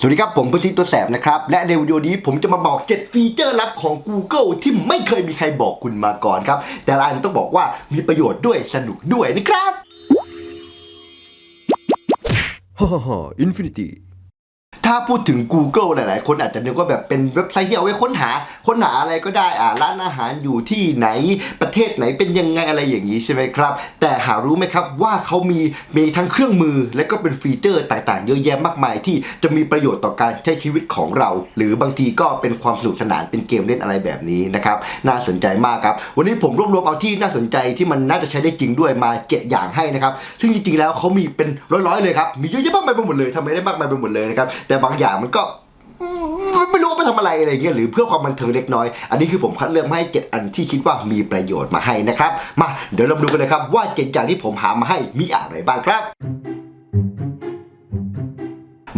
สวัสดีครับ ผมพุซิตัวแสบนะครับ และในวิดีโอนี้ผมจะมาบอก 7 ฟีเจอร์ลับของ Google ที่ไม่เคยมีใครบอกคุณมาก่อนครับ แต่ละอันต้องบอกว่ามีประโยชน์ด้วยสนุกด้วยนะครับฮ่าฮ่าฮ่าอินฟินิตี้ ถ้าพูดถึง Google หลาย ๆ คนอาจจะนึกว่าแบบเป็นเว็บไซต์ที่เอาไว้ค้นหา ค้นหาอะไรก็ได้อ่าร้านอาหารอยู่ที่ไหนประเทศไหนเป็นยังไงอะไรอย่างนี้ใช่ไหมครับ แต่หารู้ไหมครับว่าเขามีมีทั้งเครื่องมือและก็เป็นฟีเจอร์ต่าง ๆ เยอะแยะมากมายที่จะมีประโยชน์ต่อการใช้ชีวิตของเรา หรือบางทีก็เป็นความสนุกสนานเป็นเกมเล่นอะไรแบบนี้นะครับน่าสนใจมากครับวันนี้ผมรวบรวมเอาที่น่าสนใจที่มันน่าจะใช้ได้จริงด้วยมา 7 อย่างให้นะครับซึ่งจริง ๆ แล้วเขามีเป็นร้อย ๆ เลยครับมีเยอะแยะมากมายไปหมดเลยทำไมได้มากมายไปหมดเลยนะครับแต่บางอย่างมันก็ไม่รู้ว่าไปทำอะไรอะไรเงี้ยหรือเพื่อความบันเทิงเล็กน้อย อันนี้คือผมคัดเลือกมาให้เจ็ดอันที่คิดว่ามีประโยชน์มาให้นะครับ มาเดี๋ยวเรามาดูกันเลยครับว่าเจ็ดอย่างที่ผมหามาให้มีอะไรบ้างครับ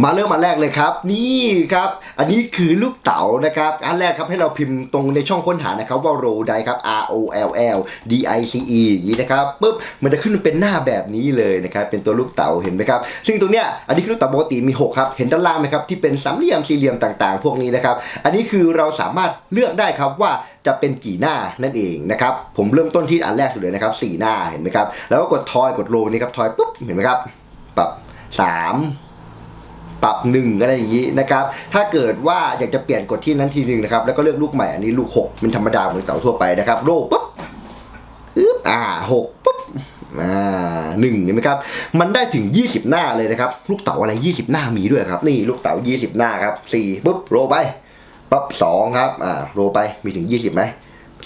มาเริ่มมาแรกเลยครับ นี่ครับ อันนี้คือลูกเต๋านะครับอันแรกครับให้เราพิมพ์ตรงในช่องค้นหานะครับว่า roll die ครับ R O L L D I C E อย่างนี้นะครับปุ๊บมันจะขึ้นเป็นหน้าแบบนี้เลยนะครับเป็นตัวลูกเต๋าเห็นไหมครับซึ่งตรงเนี้ยอันนี้คือลูกเต๋าปกติมี 6 ครับ เห็นด้านล่างไหมครับที่เป็นสามเหลี่ยมสี่เหลี่ยมต่างๆ พวกนี้นะครับอันนี้คือเราสามารถเลือกได้ครับว่าจะเป็นกี่หน้านั่นเองนะครับผมเริ่มต้นที่อันแรกสุดเลยนะครับสี่หน้าเห็นไหมครับแล้วก็กดทอยกดโรนี่ครับทอยปุ๊บเห็นไหมครับปรับสาม ปรับหนึ่งอะไรอย่างนี้นะครับ ถ้าเกิดว่าอยากจะเปลี่ยนกดที่นั้นทีหนึ่งนะครับ แล้วก็เลือกลูกใหม่อันนี้ลูกหกเป็นธรรมดาเหมือนเต่าทั่วไปนะครับโลปุ๊บอึ๊บอ่าหกปุ๊บอ่าหนึ่งเห็นไหมครับ มันได้ถึง 20 หน้าเลยนะครับ ลูกเต๋าอะไร 20 หน้ามีด้วยครับ นี่ลูกเต๋า20 หน้าครับสี่ปุ๊บโรไปปั๊บสองครับอ่าโรไปมีถึง 20ไหม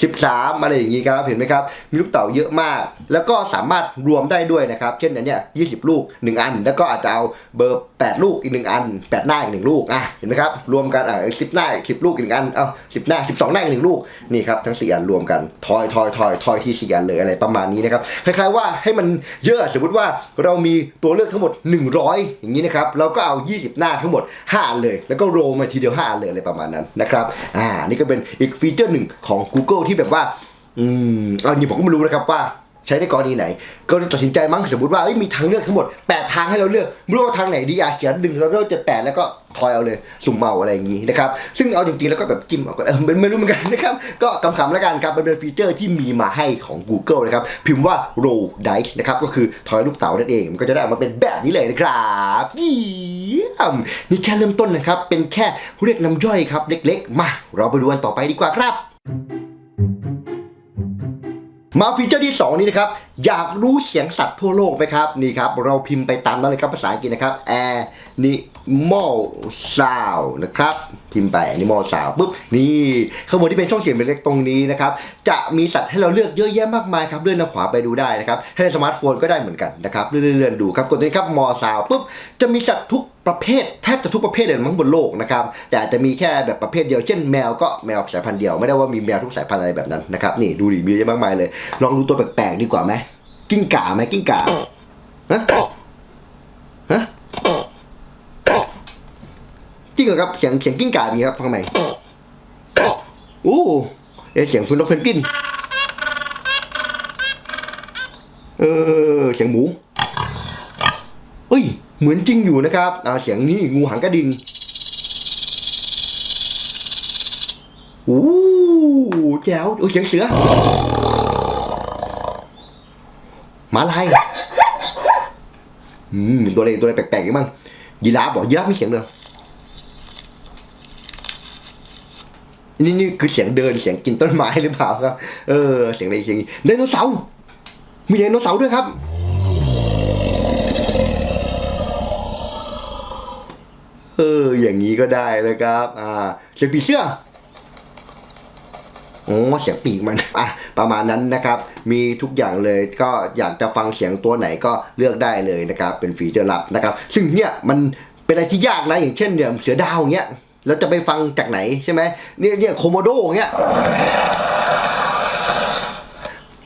13 อะไรอย่างนี้ครับเห็นไหมครับ มีลูกเต๋าเยอะมาก แล้วก็สามารถรวมได้ด้วยนะครับ เช่นอันเนี้ย20 ลูก 1 อัน แล้วก็อาจจะเอาเบอร์ 8 ลูกอีก 1 อัน 8 หน้าอีก 1 ลูกอะเห็นไหมครับ รวมกันอะ10หน้า10ลูกอีกหนึ่งอัน เอ้า10หน้า12หน้าอีกหนึ่งลูกนี่ครับทั้ง4อันรวมกันทอยทอยทอยทอยที่4อันเลยอะไรประมาณนี้นะครับคล้ายๆว่าให้มันเยอะสมมติว่าเรามีตัวเลือกทั้งหมด 100 อย่างนี้นะครับเราก็เอา 20 หน้าทั้งหมด5อันเลย แล้วก็โรลมาทีเดียว5อันเลยอะไรประมาณนั้นนะครับอ่านี่ก็เป็นอีกฟีเจอร์หนึ่งของ Google ที่แบบว่า อืมอันนี้ผมก็ไม่รู้นะครับว่าใช้ในกรณีไหน ก็ตัดสินใจมั้งสมมติว่ามีทางเลือกทั้งหมด 8 ทางให้เราเลือกไม่รู้ว่าทางไหนดีอะเขียนดึงเราเลือกเจ็ดแปดแล้วก็ทอยเอาเลยสุ่มเมาอะไรอย่างงี้นะครับ ซึ่งเอาจริงๆแล้วก็แบบจิ้มเอาก็เออไม่รู้เหมือนกันนะครับ ก็คำๆแล้วกันครับเป็นฟีเจอร์ที่มีมาให้ของ Google นะครับ พิมพ์ว่า roll dice นะครับ ก็คือทอยลูกเต๋านั่นเอง มันก็จะได้ออกมาเป็นแบบนี้เลยนะครับยี่ยมนี่แค่เริ่มต้นนะครับ เป็นแค่เรียกน้ำย่อยครับเล็ก ๆ มา เราไปดูกันต่อไปดีกว่าครับ มาฟีเจอร์ที่ 2 นี้นะครับอยากรู้เสียงสัตว์ทั่วโลกไหมครับ นี่ครับ เราพิมพ์ไปตามนั้นเลยครับภาษาอังกฤษนะครับ animal sound นะครับ พิมพ์ไป animal sound ปุ๊บ นี่ข้างบนที่เป็นช่องเสียงเล็กๆตรงนี้นะครับ จะมีสัตว์ให้เราเลือกเยอะแยะมากมายครับ เลื่อนทางขวาไปดูได้นะครับให้ในสมาร์ทโฟนก็ได้เหมือนกันนะครับ เลื่อนๆดูครับ กดตรงนี้ครับ more sound ปุ๊บ จะมีสัตว์ทุกประเภทแทบจะทุกประเภทเลยมั้งบนโลกนะครับแต่อาจจะมีแค่แบบประเภทเดียวเช่นแมวก็แมวสายพันธุ์เดียวไม่ได้ว่ามีแมวทุกสายพันธุ์อะไรแบบนั้นนะครับนี่ดูดิมีเยอะแยะมากมายเลย ลองดูตัวแปลกๆดีกว่าไหม กิ้งก่าไหมกิ้งก่าฮะฮะจริงเหรอครับเสียงเสียงกิ้งก่ามีครับฟังใหม่โอ้เอเสียงคุณนกเพนกวินเออเสียงหมูเอ้ย เหมือนจริงอยู่นะครับอ่าเสียงนี้งูหางกระดิ่งโอ้แจ๋วโอ้เสียงเสือ มาลายอืมตัวอะไรตัวอะไรแปลกๆกันบ้างยีราฟบอกยีราฟมีเสียงเดิมนี่นี่คือเสียงเดินเสียงกินต้นไม้หรือเปล่าครับ เออ เสียงอะไรเสียงไดโนเสาร์มีไดโนเสาร์ด้วยครับเอออย่างนี้ก็ได้นะครับ อ่า เสียงผีเสื้อโอ้เสียงปีกมัน อะ ประมาณนั้นนะครับ มีทุกอย่างเลยก็อยากจะฟังเสียงตัวไหนก็เลือกได้เลยนะครับ เป็นฟีเจอร์ลับนะครับ ซึ่งเนี่ยมันเป็นอะไรที่ยากนะ อย่างเช่นเนี่ยเสือดาวอย่างเงี้ยแล้วจะไปฟังจากไหนใช่ไหมเนี่ยเนี่ยโคโมโดอย่างเงี้ย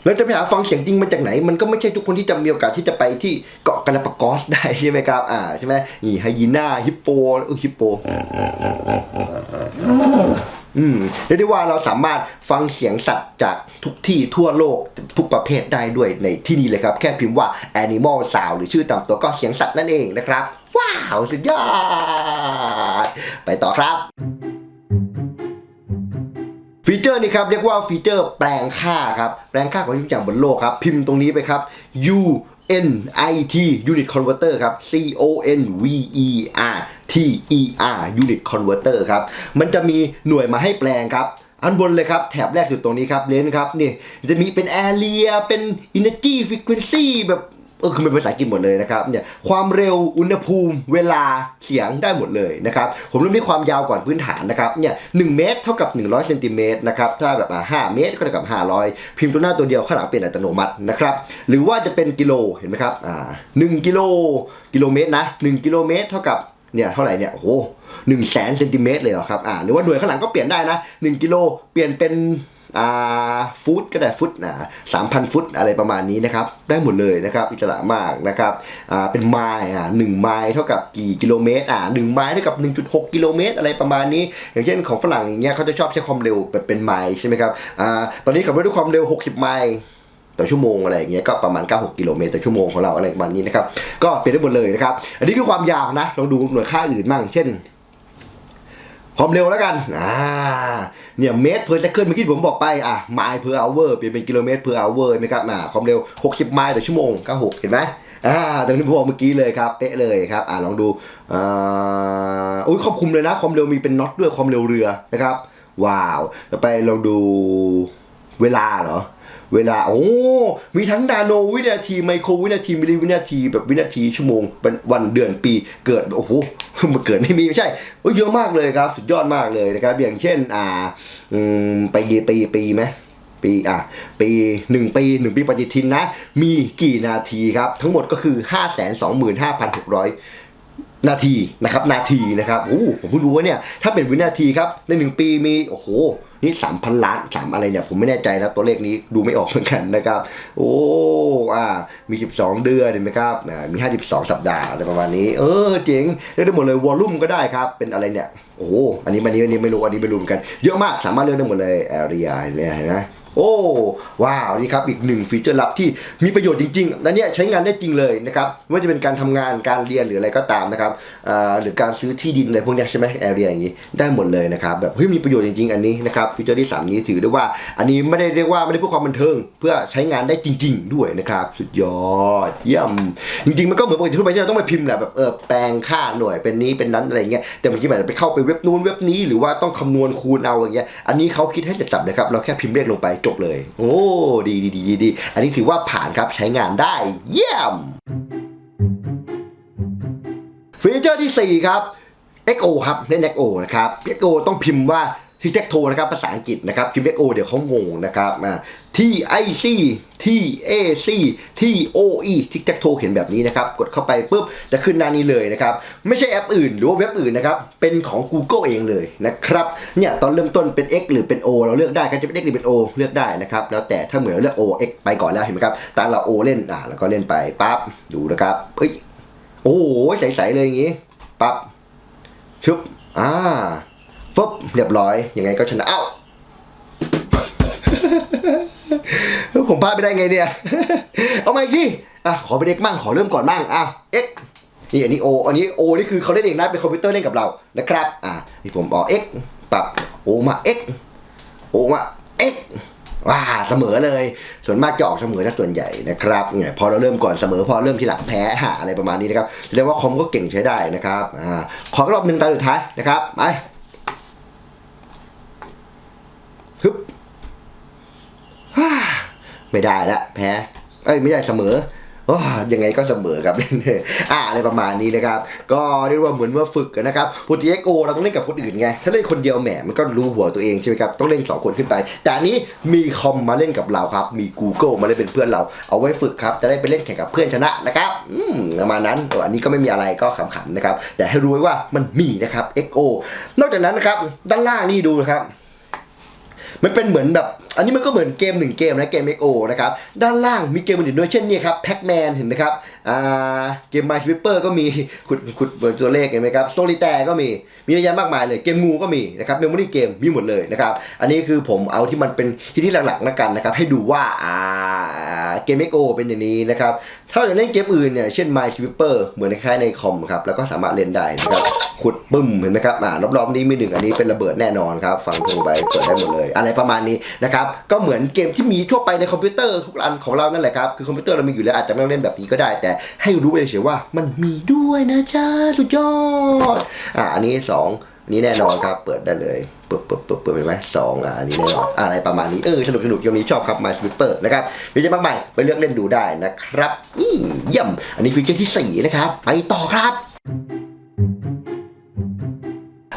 แล้วจะไปหาฟังเสียงจริงมาจากไหน มันก็ไม่ใช่ทุกคนที่จะมีโอกาสที่จะไปที่เกาะกาลาปากอสได้ใช่ไหมครับ อ่าใช่ไหมนี่ไฮยีน่าฮิปโปฮิปโป อืมเรียกได้ว่าเราสามารถฟังเสียงสัตว์จากทุกที่ทั่วโลกทุกประเภทได้ด้วยในที่นี่เลยครับ แค่พิมพ์ว่า animal sound หรือชื่อตามตัวก็เสียงสัตว์นั่นเองนะครับ ว้าว สุดยอด ไปต่อครับฟีเจอร์นี้ครับเรียกว่าฟีเจอร์แปลงค่าครับ แปลงค่าของทุกอย่างบนโลกครับ พิมพ์ตรงนี้ไปครับ U N I T Unit Converter ครับ C O N V E R T E R Unit Converter ครับ มันจะมีหน่วยมาให้แปลงครับ อันบนเลยครับ แถบแรกอยู่ตรงนี้ครับ เลนครับ นี่จะมีเป็น area เป็น energy frequency แบบ เออคือเป็นภาษาอังกฤษหมดเลยนะครับเนี่ยความเร็วอุณหภูมิ เวลาเสียงได้หมดเลยนะครับผมเริ่มที่ความยาวก่อนพื้นฐานนะครับเนี่ยหเมตรเท่ากับ 100เซนติเมตรนะครับถ้าแบบอ่า5เมตรก็เท่ากับ 500 พิมพ์ตัวหน้าตัวเดียวข้างหลังเป็นอัตโนมัตินะครับหรือว่าจะเป็นกิโลเห็นไหมครับอ่า1กิโลกิโลเมตรนะ1กิโลเมตรเท่ากับเนี่ยเท่าไหร่เนี่ยโอ้โหหนึ่งแสนเซนติเมตรเลยเหรอครับอ่าหรือว่าหน่วยข้างหลังก็เปลี่ยนได้นะ1กิโลเปลี่ยนเป็น ฟุตก็ได้ฟุตนะสามพันฟุตอะไรประมาณนี้นะครับ ได้หมดเลยนะครับ อิสระมากนะครับอาเป็นไมล์อ่าหนึ่งไมล์เท่ากับกี่กิโลเมตรอ่าหนึ่งไมล์เท่ากับ 1.6 กิโลเมตร อะไรประมาณนี้ อย่างเช่นของฝรั่งอย่างเงี้ยเขาจะชอบใช้ความเร็วแบบเป็นไมล์ใช่ไหมครับอ่าตอนนี้ขับรถด้วยความเร็ว 60 ไมล์ต่อชั่วโมงอะไรอย่างเงี้ยก็ประมาณ 96 กิโลเมตรต่อชั่วโมงของเราอะไรประมาณนี้นะครับ ก็เปลี่ยนได้หมดเลยนะครับ อันนี้คือความยาวนะลองดูหน่วยค่าอื่นบ้างเช่น ความเร็วแล้วกัน อ่า เนี่ยเมตร per second เมื่อกี้ผมบอกไป อะไมล์ per hour เปลี่ยนเป็นกิโลเมตร per hour ไหมครับ อ่า ความเร็ว 60 ไมล์ต่อชั่วโมง96เห็นไหมอ่าตรงนี้ผมบอกเมื่อกี้เลยครับ เป๊ะเลยครับ อ่าลองดู อ่าอุ้ยควบคุมเลยนะ ความเร็วมีเป็นน็อตด้วยความเร็วเรือนะครับ ว้าว ต่อไปเราดูเวลาเหรอ เวลาโอ้มีทั้งนาโนวินาทีไมโครวินาทีมิลลิวินาทีแบบวินาทีชั่วโมงเป็นวันเดือนปีเกิดโอ้โหมันเกิดไม่มีไม่ใช่เยอะมากเลยครับสุดยอดมากเลยนะครับอย่างเช่น อ่าอืมปีปีปีไหมปีอะปีหนึ่งปีหนึ่งปีปฏิทินนะ มีกี่นาทีครับ ทั้งหมดก็คือ 5 2 5 6 0 0 นาทีนะครับ นาทีนะครับโอ้ผมเพิ่งรู้ว่าเนี่ย ถ้าเป็นวินาทีครับ ในหนึ่งปีมี โอ้โห นี่สามพันล้านสามอะไรเนี่ย ผมไม่แน่ใจนะตัวเลขนี้ดูไม่ออกเหมือนกันนะครับ โอ้อ่ามี 12 เดือนเห็นไหมครับอ่ามี 52 สัปดาห์อะไรประมาณนี้ เออเจ๋งเรียกได้หมดเลยวอลลุ่มก็ได้ครับ เป็นอะไรเนี่ย โอ้อันนี้มันนี้อันนี้ไม่รู้อันนี้ไม่รู้เหมือนกัน เยอะมากสามารถเลือกได้หมดเลยแอเรียเห็นไหม โอ้ว้าวนี่ครับอีกหนึ่งฟีเจอร์ลับที่มีประโยชน์จริงๆและเนี่ยใช้งานได้จริงเลยนะครับไม่ว่าจะเป็นการทำงานการเรียนหรืออะไรก็ตามนะครับหรือการซื้อที่ดินอะไรพวกนี้ใช่ไหมแอเรียอย่างนี้ได้หมดเลยนะครับแบบเฮ้ยมีประโยชน์จริงๆ อันนี้นะครับฟีเจอร์ที่ 3 นี้ถือได้ว่า อันนี้ไม่ได้เรียกว่าไม่ได้เพื่อความบันเทิง เพื่อใช้งานได้จริง ๆ ด้วยนะครับสุดยอดเยี่ยมจริงๆมันก็เหมือนปกติทั่วไปที่เราต้องไปพิมพ์แหละแบบเออแปลงค่าหน่วยเป็นนี้เป็นนั้นอะไรเงี้ยแต่บางทีมันไปเข้าไปเว็บนู้นเว็บนี้หรือว่าต้องคำนวณคูณเอาอย่างเงี้ยอันนี้เขาคิดให้เสร็จสับเลยครับเราแค่พิมพ์เลขลงไปจบเลย โอ้ดีดีดีดีอันนี้ถือว่าผ่านครับใช้งานได้เยี่ยม ฟีเจอร์ที่ 4 ครับ XO ครับเล่น XO นะครับ XO ต้องพิมพ์ว่า ที่แท็กโทนะครับภาษาอังกฤษนะครับพิมพ์ XO เดี๋ยวเขางงนะครับอ่า T I C T A C T O E ทิกแท็กโทเขียนแบบนี้นะครับ กดเข้าไปปุ๊บจะขึ้นหน้านี้เลยนะครับ ไม่ใช่แอปอื่นหรือว่าเว็บอื่นนะครับ เป็นของ Google เองเลยนะครับเนี่ยตอนเริ่มต้นเป็น X หรือเป็น O เราเลือกได้ก็จะเป็น X หรือเป็น O เลือกได้นะครับ แล้วแต่ถ้าเหมือนเราเลือก O X ไปก่อนแล้วเห็นไหมครับตามเรา O เล่นอ่าแล้วก็เล่นไปปั๊บดูนะครับเฮ้ยโอ้โหใสๆเลยอย่างงี้ปั๊บชุบอ่า ฟึบเรียบร้อยยังไงก็ชนะเอ้าผมพลาดไปได้ไงเนี่ย เอามาอีกทีอะขอไปเด็กมั่งขอเริ่มก่อนมั่งอะ X นี่อันนี้ O อันนี้ O นี่คือเขาเล่นเองนะเป็นคอมพิวเตอร์เล่นกับเรานะครับ อะนี่ผมบอก X ปรับ O มา X O มา X ว้าเสมอเลย ส่วนมากจะออกเสมอซะส่วนใหญ่นะครับเนี่ยพอเราเริ่มก่อนเสมอพอเริ่มทีหลังแพ้หาอะไรประมาณนี้นะครับแสดงว่าคอมก็เก่งใช้ได้นะครับอ่าขอรอบหนึ่งตาสุดท้ายนะครับไปฮึบฮ่า ไม่ได้ละแพ้ เอ้ยไม่ใช่เสมออยังไงก็เสมอครับอ่าอะไรประมาณนี้นะครับ ก็เรียกว่าเหมือนว่าฝึกนะครับปกติเอ็กโอเราต้องเล่นกับคนอื่นไง ถ้าเล่นคนเดียวแหมมันก็รู้หัวตัวเองใช่ไหมครับ ต้องเล่นสองคนขึ้นไป แต่นี้มีคอมมาเล่นกับเราครับ มี Google มาเล่นเป็นเพื่อนเรา เอาไว้ฝึกครับ จะได้ไปเล่นแข่งกับเพื่อนชนะนะครับ อืมประมาณนั้นอออันนี้ก็ไม่มีอะไรก็ขำๆนะครับ แต่ให้รู้ไว้ว่ามันมีนะครับ XO นอกจากนั้นนะครับ ด้านล่างนี่ดูนะครับ มันเป็นเหมือนแบบ อันนี้มันก็เหมือนเกมหนึ่งเกมนะเกม XO นะครับ ด้านล่างมีเกมอื่นด้วยเช่นนี่ครับแพ็กแมนเห็นไหมครับอ่าเกม My Sweeper ก็มีขุดขุดเบอร์ตัวเลขเห็นไหมครับโซลิแตก็มีมีเยอะแยะมากมายเลยเกมงูก็มีนะครับเมมโมรี่เกมมีหมดเลยนะครับ อันนี้คือผมเอาที่มันเป็นที่ที่หลักๆนะกันนะครับ ให้ดูว่าอ่าเกม XO เป็นอย่างนี้นะครับถ้าอยากเล่นเกมอื่นเนี่ยเช่น My Sweeper เหมือนคล้ายในคอมครับแล้วก็สามารถเล่นได้นะครับขุดปึ้มเห็นไหมครับอ่ารอบๆนี้มีหนึ่งอันนี้เป็นระเบิดแน่นอนครับฟังโทรไปเปิดได้หมดเลยอะไรไรประมาณนี้นะครับก็เหมือนเกมที่มีทั่วไปในคอมพิวเตอร์ทุกอันของเรานั่นแหละครับคือคอมพิวเตอร์เรามีอยู่แล้วอาจจะไม่ต้องเล่นแบบนี้ก็ได้ แต่ให้รู้ไปเฉยๆว่ามันมีด้วยนะจ๊ะสุดยอดอ่าอันนี้สองอันนี้แน่นอนครับเปิดได้เลยเปิดเปิดเปิดเปิดไปไหมสองอ่าอันนี้แน่นอนอะไรประมาณนี้เออสนุกสนุกยังนี้ชอบครับ My Sweeper นะครับเยอะแยะมากมายไปเลือกเล่นดูได้นะครับนี่เยี่ยมอันนี้ฟีเจอร์ที่สี่นะครับไปต่อครับ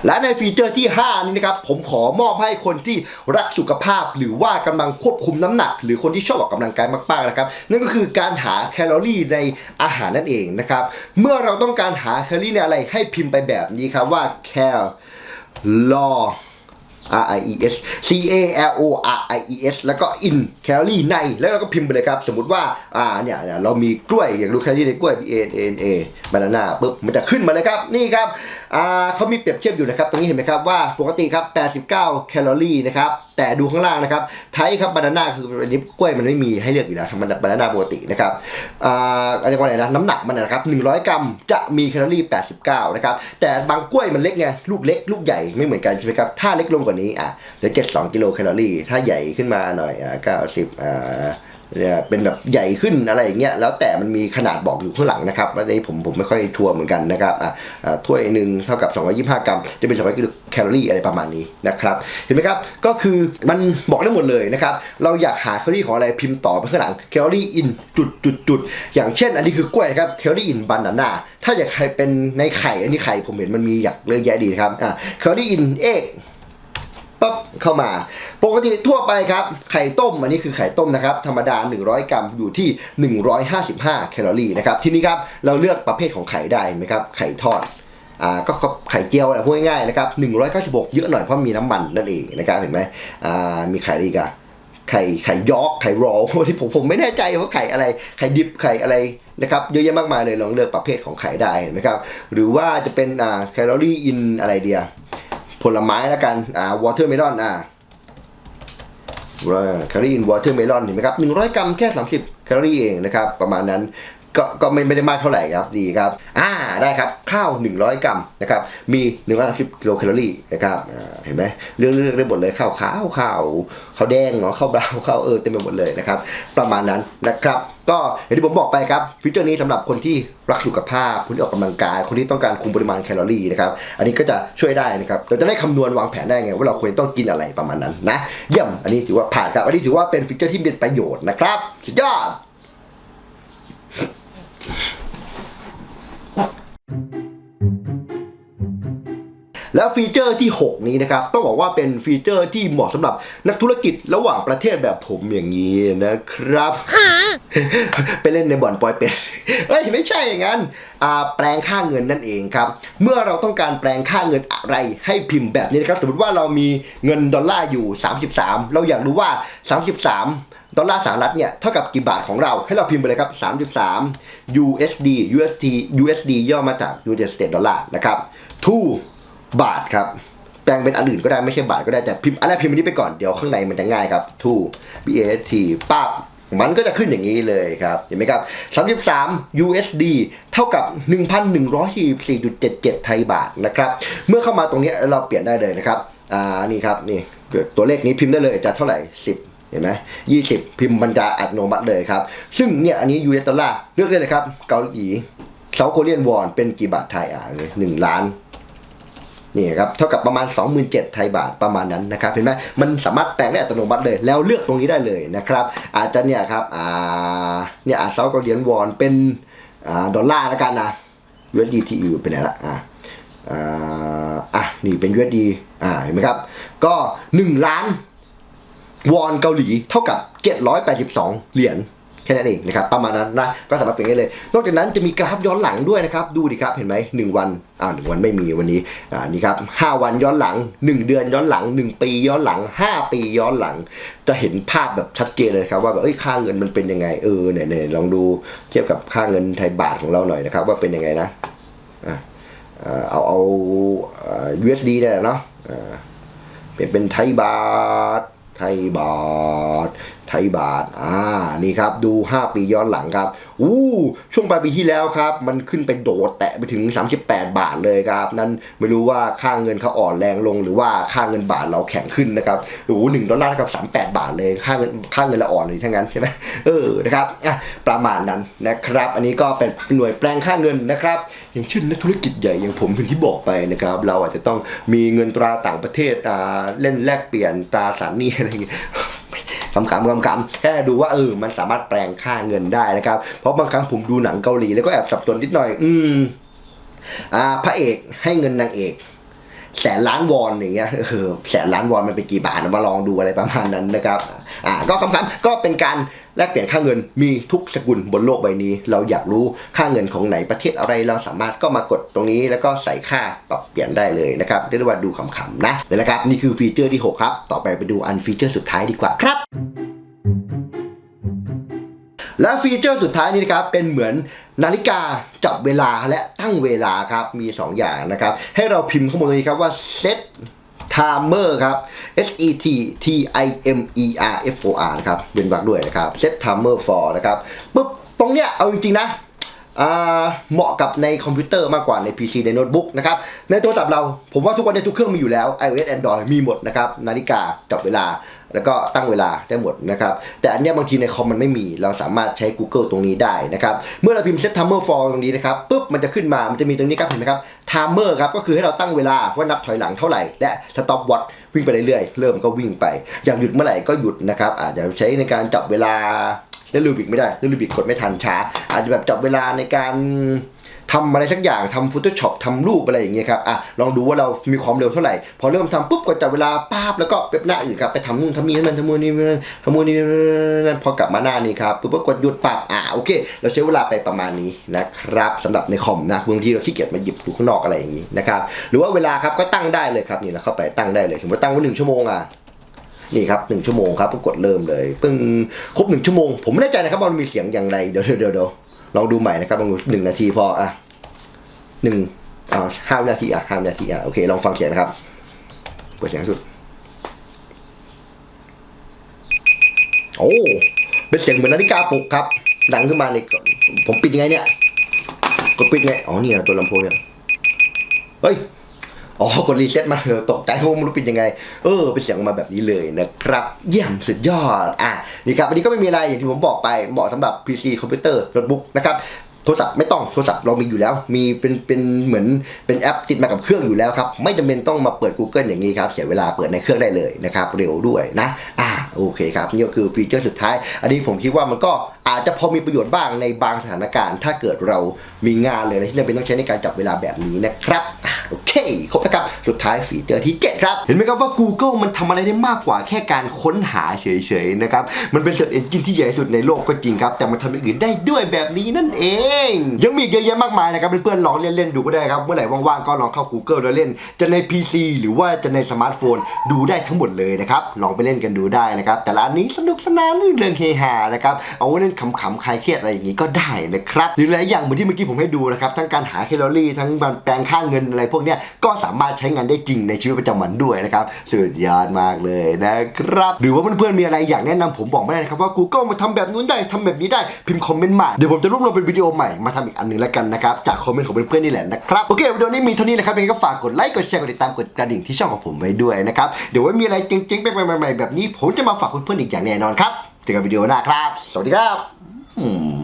และในฟีเจอร์ที่ 5 นี้นะครับ ผมขอมอบให้คนที่รักสุขภาพ หรือว่ากำลังควบคุมน้ำหนัก หรือคนที่ชอบออกกำลังกายมากๆนะครับ นั่นก็คือการหาแคลอรี่ในอาหารนั่นเองนะครับ เมื่อเราต้องการหาแคลอรี่ในอะไรให้พิมพ์ไปแบบนี้ครับว่าแคลลอ R I E S C A L O R I E S แล้วก็ in แคลอรี่ใน แล้วก็พิมพ์ไปเลยครับ สมมติว่า อ่า เนี่ยเนี่ยเรามีกล้วย อยากรู้แคลอรี่ในกล้วย B A N A N A banana ปุ๊บ มันจะขึ้นมาเลยครับ นี่ครับ อ่าเขามีเปรียบเทียบอยู่นะครับ ตรงนี้เห็นไหมครับว่า ปกติครับ 89 แคลอรี่นะครับ แต่ดูข้างล่างนะครับ ไทยครับบานาน่าคืออันนี้กล้วยมันไม่มีให้เลือกอยู่แล้วทำบานาน่าปกตินะครับ อ่าอะไรว่าอะไรนะ น้ำหนักมันนะครับ 100 กรัมจะมีแคลอรี่ 89 นะครับ แต่บางกล้วยมันเล็กไง ลูกเล็ก ลูกใหญ่ ไม่เหมือนกันใช่ไหมครับ ถ้าเล็กลงกว่านี้อะเหลือ72กิโลแคลอรี่ ถ้าใหญ่ขึ้นมาหน่อยอ่า90อ่าเนี่ยเป็นแบบใหญ่ขึ้นอะไรอย่างเงี้ยแล้วแต่มันมีขนาดบอกอยู่ข้างหลังนะครับอันนี้ผมผมไม่ค่อยทัวร์เหมือนกันนะครับอ่าถ้วยหนึ่งเท่ากับ 225 กรัม จะเป็น200กิโลแคลอรี่อะไรประมาณนี้นะครับเห็นไหมครับก็คือมันบอกได้หมดเลยนะครับเราอยากหาแคลอรี่ของอะไรพิมพ์ต่อไปข้างหลังแคลอรี่อินจุดจุดจุดอย่างเช่น อันนี้คือกล้วยครับแคลอรี่อินบานาน่าถ้าอยากใครเป็นในไข่อันนี้ไข่ผมเห็นมันมีอยากเลือกแยะดีครับอ่าแคลอรี่อินเอก ปั๊บเข้ามา ปกติทั่วไปครับ ไข่ต้มอันนี้คือไข่ต้มนะครับ ธรรมดา 100 กรัมอยู่ที่ 155 แคลอรี่นะครับ ทีนี้ครับ เราเลือกประเภทของไข่ได้ไหมครับ ไข่ทอดอ่าก็ไข่เจียวแหละพูดง่ายๆนะครับ196 เยอะหน่อยเพราะมีน้ำมันนั่นเองนะครับเห็นไหมอ่ามีไข่อะไรอีกอะไข่ไข่ยอกไข่รอที่ผมผมไม่แน่ใจว่าไข่อะไรไข่ดิบไข่อะไรนะครับเยอะแยะมากมายเลยลองเลือกประเภทของไข่ได้เห็นไหมครับหรือว่าจะเป็นอ่าแคลอรี่อินอะไรเดีย ผลไม้แล้วกัน อ่าวอเตอร์เมลอน อ่าแคลอรี่อินวอเตอร์เมลอนเห็นไหมครับ100 กรัมแค่ 30 แคลอรี่เองนะครับ ประมาณนั้น ก็ก็ไม่ไม่ได้มากเท่าไหร่ครับดีครับอ่าได้ครับข้าว 100 กรัมนะครับมี130กิโลแคลอรี่นะครับเห็นไหมเลือกเลือกได้หมดเลยข้าวขาวข้าวข้าวแดงเนาะข้าวเบราวข้าวเออเต็มไปหมดเลยนะครับประมาณนั้นนะครับก็อย่างที่ผมบอกไปครับฟีเจอร์นี้สำหรับคนที่รักสุขภาพคนที่ออกกำลังกาย คนที่ต้องการคุมปริมาณแคลอรี่นะครับอันนี้ก็จะช่วยได้นะครับเราจะได้คำนวณวางแผนได้ไงว่าเราควรต้องกินอะไรประมาณนั้นนะเยี่ยมอันนี้ถือว่าผ่านครับอันนี้ถือว่าเป็นฟีเจอร์ที่เป็นประโยชน์นะครับสุดยอด แล้วฟีเจอร์ที่ 6 นี้นะครับ ต้องบอกว่าเป็นฟีเจอร์ที่เหมาะสำหรับนักธุรกิจระหว่างประเทศแบบผมอย่างนี้นะครับ ไปเล่นในบ่อนปอยเป็ดเอ้ยไม่ใช่อย่างนั้นแปลงค่าเงินนั่นเองครับ เมื่อเราต้องการแปลงค่าเงินอะไรให้พิมพ์แบบนี้นะครับ สมมติว่าเรามีเงินดอลลาร์อยู่ 33 เราอยากรู้ว่า 33 ดอลลาร์สหรัฐเนี่ยเท่ากับกี่บาทของเราให้เราพิมพ์ไปเลยครับ 33 USD USD USD ย่อมาจาก United States Dollar นะครับ to บาทครับแปลงเป็นอันอื่นก็ได้ไม่ใช่บาทก็ได้แต่พิมพ์อันแรพิมพ์อันนี้ไปก่อนเดี๋ยวข้างในมันจะง่ายครับ to b a t ปั๊บมันก็จะขึ้นอย่างนี้เลยครับ เห็นไหมครับ 33 USD เท่ากับ 1,144.77 ไทยบาทนะครับ เมื่อเข้ามาตรงนี้เราเปลี่ยนได้เลยนะครับ อ่า นี่ครับ นี่ ตัวเลขนี้พิมพ์ได้เลยจะเท่าไหร่ 10 เห็นไหม20พิมพ์มันจะอัตโนมัติเลยครับ ซึ่งเนี่ยอันนี้ US ดอลลาร์เลือกได้เลยครับ เกาหลีเซาท์โคเรียนวอนเป็นกี่บาทไทยอ่าเลยหนึ่งล้านนี่ครับเท่ากับประมาณ 27,000ไทยบาทประมาณนั้นนะครับเห็นไหมมันสามารถแปลงได้อัตโนมัติเลย แล้วเลือกตรงนี้ได้เลยนะครับ อาจจะเนี่ยครับอ่าเนี่ยอาเซาเกาหลีวอนเป็นอ่าดอลลาร์แล้วกันนะ USD TU เป็นไหนละอ่าอ่าอะนี่เป็น USD อ่าเห็นไหมครับ ก็ 1 ล้าน วอนเกาหลีเท่ากับ 782 เหรียญแค่นั้นเองนะครับประมาณนั้นนะก็สามารถเปลี่ยนได้เลย นอกจากนั้นจะมีกราฟย้อนหลังด้วยนะครับ ดูดิครับเห็นไหมหนึ่งวันอ่าหนึ่งวันไม่มีวันนี้อ่านี่ครับห้าวันย้อนหลังหนึ่งเดือนย้อนหลังหนึ่งปีย้อนหลังห้าปีย้อนหลัง จะเห็นภาพแบบชัดเจนเลยครับว่าแบบเอ้ยค่าเงินมันเป็นยังไงเออเนี่ยเนี่ยลองดูเทียบกับค่าเงินไทยบาทของเราหน่อยนะครับว่าเป็นยังไงนะอะเอ่อเอาเอาเอ่อ USD เนี่ยเนาะเปลี่ยนเป็นไทยบาท ไทยบาท ไทยบาทอ่านี่ครับดู 5 ปีย้อนหลังครับอู้ช่วงปลายปีที่แล้วครับมันขึ้นไปโดดแตะไปถึง 38 บาทเลยครับ นั่นไม่รู้ว่าค่าเงินเขาอ่อนแรงลง หรือว่าค่าเงินบาทเราแข็งขึ้นนะครับโอ้โหหนึ่งดอลลาร์กับ 38 บาทเลยค่าเงินค่าเงินเราอ่อนเลยทั้งนั้นใช่ไหมเออนะครับอะประมาณนั้นนะครับ อันนี้ก็เป็นหน่วยแปลงค่าเงินนะครับ อย่างเช่นนักธุรกิจใหญ่อย่างผมอย่างที่บอกไปนะครับ เราอาจจะต้องมีเงินตราต่างประเทศอ่าเล่นแลกเปลี่ยนตราสารหนี้อะไรอย่างเงี้ย คำคำคำๆแค่ดูว่าเออมันสามารถแปลงค่าเงินได้นะครับ เพราะบางครั้งผมดูหนังเกาหลีแล้วก็แอบสับสนนิดหน่อย อืมอ่าพระเอกให้เงินนางเอก แสนล้านวอนอย่างเงี้ยเออแสนล้านวอนมันเป็นกี่บาทมาลองดูอะไรประมาณนั้นนะครับอ่าก็คำคำก็เป็นการแลกเปลี่ยนค่าเงินมีทุกสกุลบนโลกใบนี้ เราอยากรู้ค่าเงินของไหนประเทศอะไรเราสามารถก็มากดตรงนี้ แล้วก็ใส่ค่าปรับเปลี่ยนได้เลยนะครับเรียกว่าดูขำๆนะนี่แหละครับนี่คือฟีเจอร์ที่หกครับ ต่อไปไปดูอันฟีเจอร์สุดท้ายดีกว่าครับและฟีเจอร์สุดท้ายนี้นะครับเป็นเหมือน นาฬิกาจับเวลาและตั้งเวลาครับมี 2 อย่างนะครับ ให้เราพิมพ์ข้อมูลตรงนี้ครับว่า set timer ครับ S E T T I M E R F O R นะครับเว้นวรรคด้วยนะครับ set timer for นะครับปุ๊บตรงเนี้ยเอาจริงๆนะ เหมาะกับในคอมพิวเตอร์มากกว่าใน PC ในโน้ตบุ๊กนะครับ ในโทรศัพท์เราผมว่าทุกวันนี้ทุกเครื่องมีอยู่แล้ว iOS Android มีหมดนะครับ นาฬิกาจับเวลา แล้วก็ตั้งเวลาได้หมดนะครับ แต่อันนี้บางทีในคอมมันไม่มี เราสามารถใช้ Google ตรงนี้ได้นะครับ เมื่อเราพิมพ์ set timer for ตรงนี้นะครับปุ๊บมันจะขึ้นมา มันจะมีตรงนี้ครับเห็นไหมครับ timer ครับก็คือให้เราตั้งเวลาว่านับถอยหลังเท่าไหร่และ stop watch วิ่งไปเรื่อยๆเริ่มก็วิ่งไป อยากหยุดเมื่อไหร่ก็หยุดนะครับอาจจะใช้ในการจับเวลา เล่นลูบิกไม่ได้เล่นลูบิกกดไม่ทันช้า อาจจะแบบจับเวลาในการทำอะไรสักอย่างทำ Photoshop ทำรูปอะไรอย่างเงี้ยครับอะลองดูว่าเรามีความเร็วเท่าไหร่ พอเริ่มทำปุ๊บกดจับเวลาป๊าบแล้วก็เว็บหน้าอื่นครับไปทำนู่นทำนี่ให้มันทำนู่นนี่ทำนู่นนี่นั่นพอกลับมาหน้านี้ครับปุ๊บก็กดหยุดปับอะโอเค เราใช้เวลาไปประมาณนี้นะครับสำหรับในคอมนะบางทีเราขี้เกียจมาหยิบดูข้างนอกอะไรอย่างงี้นะครับหรือว่าเวลาครับก็ตั้งได้เลยครับนี่เราเข้าไปตั้งได้เลยสมมติตั้งไว้หนึ่งชั่วโมงอะ นี่ครับหนึ่งชั่วโมงครับก็กดเริ่มเลยปึ้งครบหนึ่งชั่วโมง ผมไม่แน่ใจนะครับว่ามันมีเสียงอย่างไรเดี๋ยวเดี๋ยวเดี๋ยวลองดูใหม่นะครับลองดูหนึ่งนาทีพออะหนึ่งอ่าห้านาทีอะห้านาทีอะโอเคลองฟังเสียงนะครับเปิดเสียงสุด โอ้เป็นเสียงเหมือนนาฬิกาปลุกครับ ดังขึ้นมาในผมปิดยังไงเนี่ยกดปิดไงอ๋อเนี่ยตัวลำโพงเนี่ยเฮ้ย อ๋อกดรีเซ็ตมาเถอะตกใจว่าไม่รู้ปิดยังไง เออเป็นเสียงออกมาแบบนี้เลยนะครับ เยี่ยมสุดยอด อะนี่ครับ อันนี้ก็ไม่มีอะไรอย่างที่ผมบอกไปเหมาะสำหรับ PC คอมพิวเตอร์โน้ตบุ๊กนะครับโทรศัพท์ไม่ต้องโทรศัพท์เรามีอยู่แล้ว มีเป็นเป็นเหมือนเป็นแอปติดมากับเครื่องอยู่แล้วครับ ไม่จำเป็นต้องมาเปิด Google อย่างนี้ครับ เสียเวลาเปิดในเครื่องได้เลยนะครับ เร็วด้วยนะ อ่าโอเคครับ นี่ก็คือฟีเจอร์สุดท้าย อันนี้ผมคิดว่ามันก็ อาจจะพอมีประโยชน์บ้างในบางสถานการณ์ ถ้าเกิดเรามีงานเลยนะที่จำเป็นต้องใช้ในการจับเวลาแบบนี้นะครับโอเคครบแล้วครับสุดท้ายฟีเจอร์ที่ 7 ครับ เห็นไหมครับว่า Google มันทำอะไรได้มากกว่าแค่การค้นหาเฉยๆนะครับ มันเป็น Search Engine ที่ใหญ่สุดในโลกก็จริงครับ แต่มันทำอย่างอื่นได้ด้วยแบบนี้นั่นเอง ยังมีเยอะแยะมากมายนะครับเพื่อนๆลองเล่นๆดูก็ได้ครับ เมื่อไหร่ว่างๆก็ลองเข้า Google แล้วเล่น จะใน PC หรือว่าจะในสมาร์ทโฟนดูได้ทั้งหมดเลยนะครับลองไปเล่นกันดูได้นะครับแต่ละอันนี้สนุกสนานเริงเรื่องเฮฮานะครับเอาไว้เล่นขำๆคลายเครียดอะไรอย่างนี้ก็ได้นะครับหรือหลายอย่างเหมือนที่เมื่อกี้ผมให้ดูนะครับทั้งการหาแคลอรี่ทั้งการแปลงค่าเงินอะไรพวกนี้ก็สามารถใช้งานได้จริงในชีวิตประจำวันด้วยนะครับสุดยอดมากเลยนะครับหรือว่าเพื่อนๆมีอะไรอยากแนะนำผมบอกไม่ได้นะครับว่า Google มาทำแบบนู้นได้ทำแบบนี้ได้พิมพ์คอมเมนต์มาเดี๋ยวผมจะรวบรวมเป็นวิดีโอใหม่มาทำอีกอันหนึงแล้วกันนะครับจากคอมเมนต์ของเพื่อนๆนี่แหละนะครับโอเควิดีโอนี้มีเท่านี้นะครับยังไงก็ฝากกดไลค์กดแชร์กดติดตามกดกระดิ่งที่ช่องของผมไว้ด้วยนะครับเดี๋ยวไว้มีอะไรเจ๋งๆไปใหม่ๆแบบนี้ผมจะมาฝากเพื่อนๆอีกอย่างแน่นอนครับ เจอกันวิดีโอหน้าครับ สวัสดีครับ